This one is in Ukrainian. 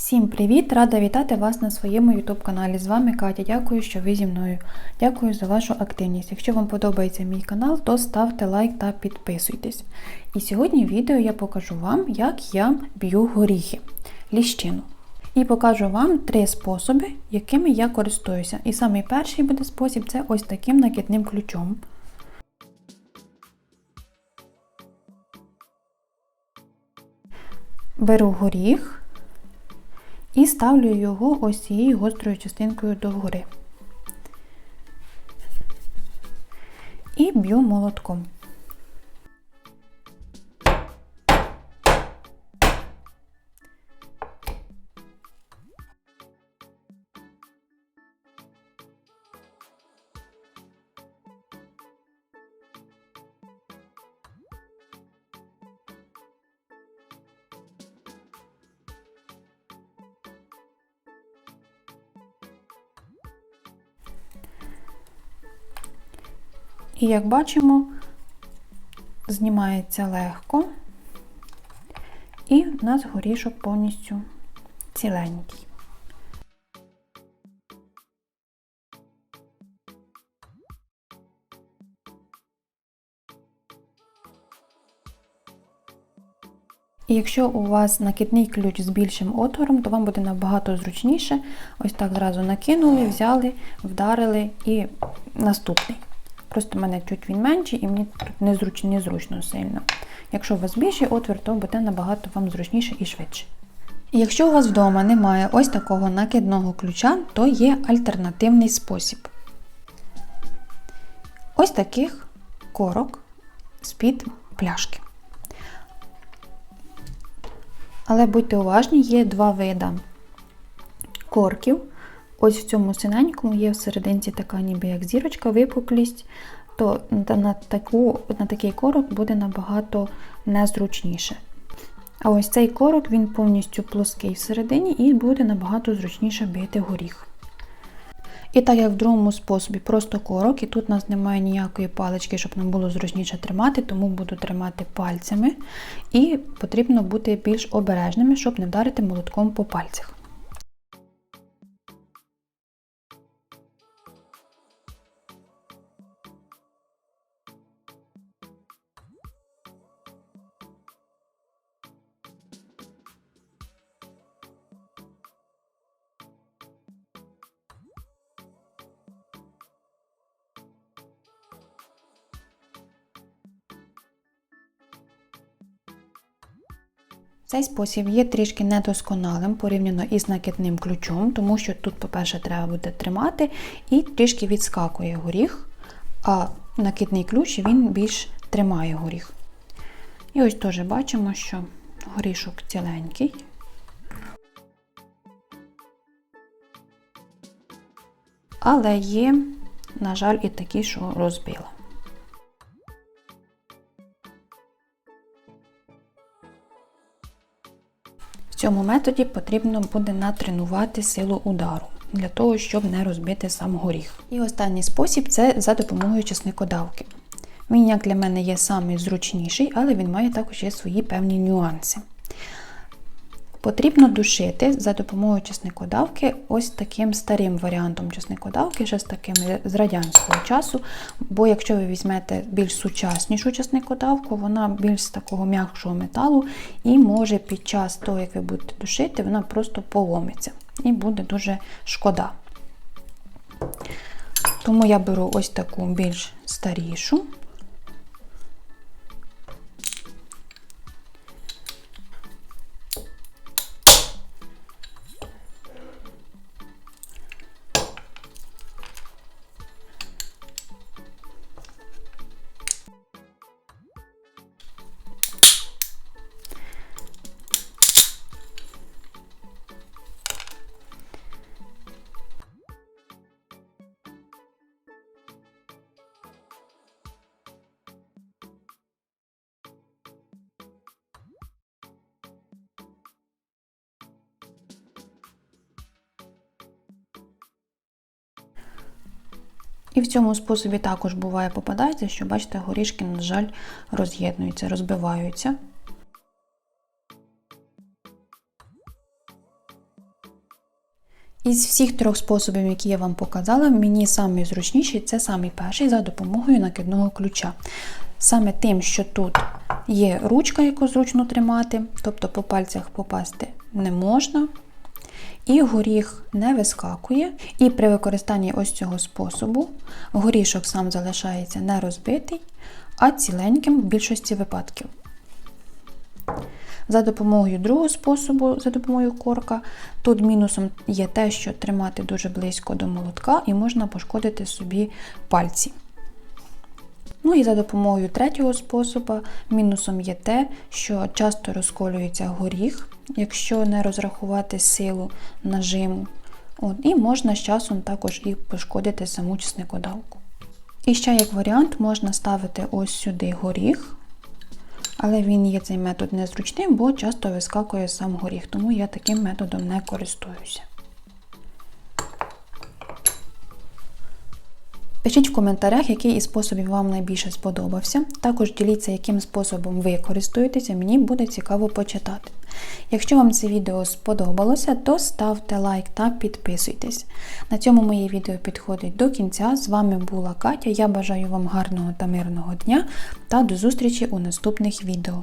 Всім привіт! Рада вітати вас на своєму YouTube каналі. З вами Катя. Дякую, що ви зі мною. Дякую за вашу активність. Якщо вам подобається мій канал, то ставте лайк та підписуйтесь. І сьогодні в відео я покажу вам, як я б'ю горіхи, ліщину. І покажу вам три способи, якими я користуюся. І самий перший буде спосіб це ось таким накидним ключом. Беру горіх і ставлю його ось цією гострою частинкою догори. І б'ю молотком. І як бачимо, знімається легко, і в нас горішок повністю ціленький. І якщо у вас накидний ключ з більшим отвором, то вам буде набагато зручніше. Ось так зразу накинули, взяли, вдарили і наступний. Просто в мене чуть він менший і мені тут незручно, незручно сильно. Якщо у вас більший отвір, то буде набагато вам зручніше і швидше. Якщо у вас вдома немає ось такого накидного ключа, то є альтернативний спосіб. Ось таких корок з-під пляшки. Але будьте уважні, є два види корків. Ось в цьому синенькому є всерединці така ніби як зірочка, випуклість, то на, таку, на такий корок буде набагато незручніше. А ось цей корок він повністю плоский всередині і буде набагато зручніше бити горіх. І так як в другому способі просто корок, і тут у нас немає ніякої палички, щоб нам було зручніше тримати, тому буду тримати пальцями. І потрібно бути більш обережними, щоб не вдарити молотком по пальцях. Цей спосіб є трішки недосконалим порівняно із накидним ключом, тому що тут, по-перше, треба буде тримати і трішки відскакує горіх, а накидний ключ він більш тримає горіх. І ось теж бачимо, що горішок ціленький. Але є, на жаль, і такі, що розбила. Цьому методі потрібно буде натренувати силу удару для того, щоб не розбити сам горіх. І останній спосіб це за допомогою чесникодавки. Він, як для мене, є самий зручніший, але він має також є свої певні нюанси. Потрібно душити за допомогою чесникодавки ось таким старим варіантом чесникодавки, ще з таким з радянського часу. Бо якщо ви візьмете більш сучаснішу чесникодавку, вона більш з такого м'якшого металу і може під час того, як ви будете душити, вона просто поломиться. І буде дуже шкода. Тому я беру ось таку більш старішу. І в цьому способі також буває попадається, що, бачите, горішки, на жаль, роз'єднуються, розбиваються. Із всіх трьох способів, які я вам показала, мені самий зручніший це самий перший за допомогою накидного ключа. Саме тим, що тут є ручка, яку зручно тримати, тобто по пальцях попасти не можна. І горіх не вискакує. І при використанні ось цього способу горішок сам залишається не розбитий, а ціленьким в більшості випадків. За допомогою другого способу, за допомогою корка, тут мінусом є те, що тримати дуже близько до молотка і можна пошкодити собі пальці. Ну і за допомогою третього способу мінусом є те, що часто розколюється горіх, якщо не розрахувати силу нажиму. От, і можна з часом також і пошкодити саму чесникодавку. І ще як варіант можна ставити ось сюди горіх, але він є цей метод незручним, бо часто вискакує сам горіх, тому я таким методом не користуюся. Пишіть в коментарях, який із способів вам найбільше сподобався. Також діліться, яким способом ви користуєтеся, мені буде цікаво почитати. Якщо вам це відео сподобалося, то ставте лайк та підписуйтесь. На цьому моє відео підходить до кінця. З вами була Катя. Я бажаю вам гарного та мирного дня та до зустрічі у наступних відео.